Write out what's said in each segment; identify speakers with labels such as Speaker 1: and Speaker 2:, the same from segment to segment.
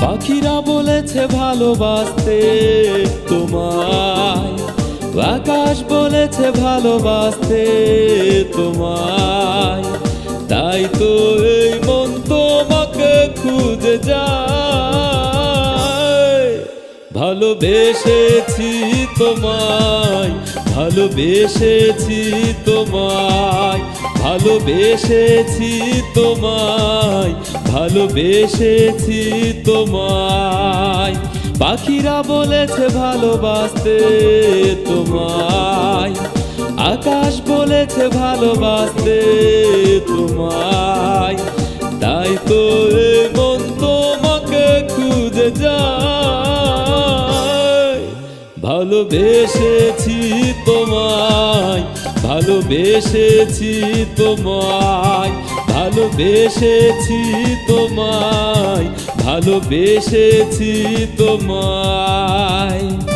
Speaker 1: পাখিরা বলেছে ভালোবাসতে তোমায়। আকাশ বলেছে ভালোবাসতে তোমায়। তাই তো ভালোবেসেছি তোমায় ভালোবেসেছি তোমায় ভালোবেসেছি তোমায় ভালোবেসেছি তোমায়। পাখিরা বলেছে ভালোবাসতে তোমায়, আকাশ বলেছে ভালোবাসতে তোমায়। তাই তো ভালোবেসেছি তোমায় ভালোবেসেছি তোমায় ভালোবেসেছি তোমায় ভালোবেসেছি তোমায়।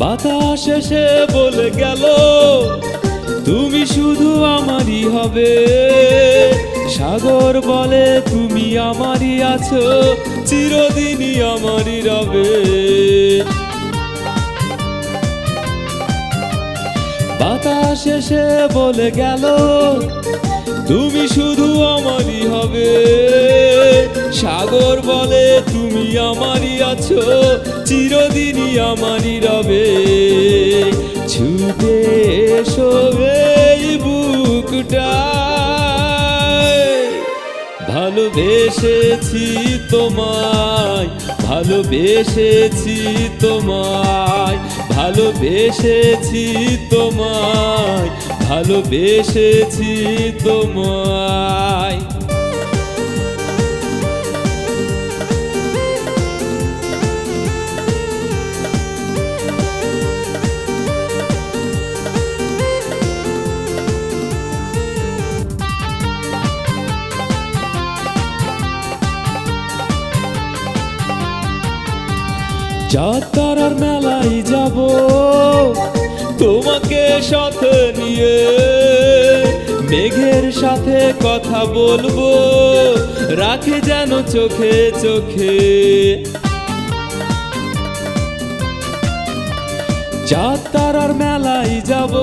Speaker 1: বাতাস এসে বলে গেল, তুমি শুধু আমারই হবে। সাগর বলে, তুমি আমারই আছো, চিরদিনই আমারই রবে। বাতাস এসে বলে গেল, তুমি শুধু আমারই হবে। সাগর বলে, তুমি আমারই আছো, চিরদিনই আমারই রবে। ছুটে এসো এই বুকটা ভালোবেসেছি তোমায়। ভালোবেসেছি তোমায় ভালোবেসেছি তোমায় ভালোবেসেছি তোমায়। যাত্রার মেলাই যাব। তোমাকে সাথে নিয়ে মেঘের সাথে কথা বলব। রাখে যেন চোখে চোখে। যাত্রার মেলাই যাব।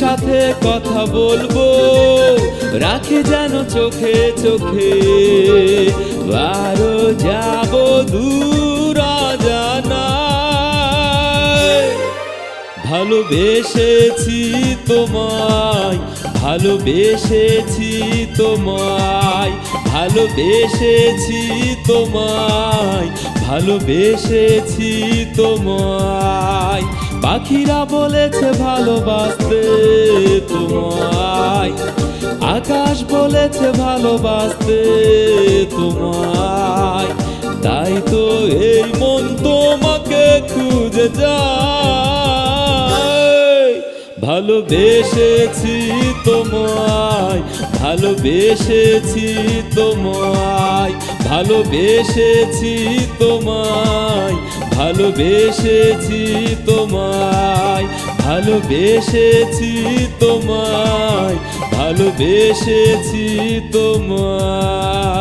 Speaker 1: সাথে কথা বলব। রাখে যেন চোখে চোখে। বারো যাব দূর ভালোবেসেছি তোমায় ভালোবেসেছি তোমায় ভালোবেসেছি তোমায় ভালোবেসেছি তোমায়। পাখিরা বলেছে ভালোবাসতে তোমায়। আকাশ বলেছে ভালোবাসতে তোমায়। তাই তো এই মন তোমাকে খুঁজে যায়। ভালোবেসেছি তোমায় ভালোবেসেছি তোমায় ভালোবেসেছি তোমায়। ভালোবেসেছি তোমায় ভালোবেসেছি তোমায় ভালোবেসেছি তোমায়।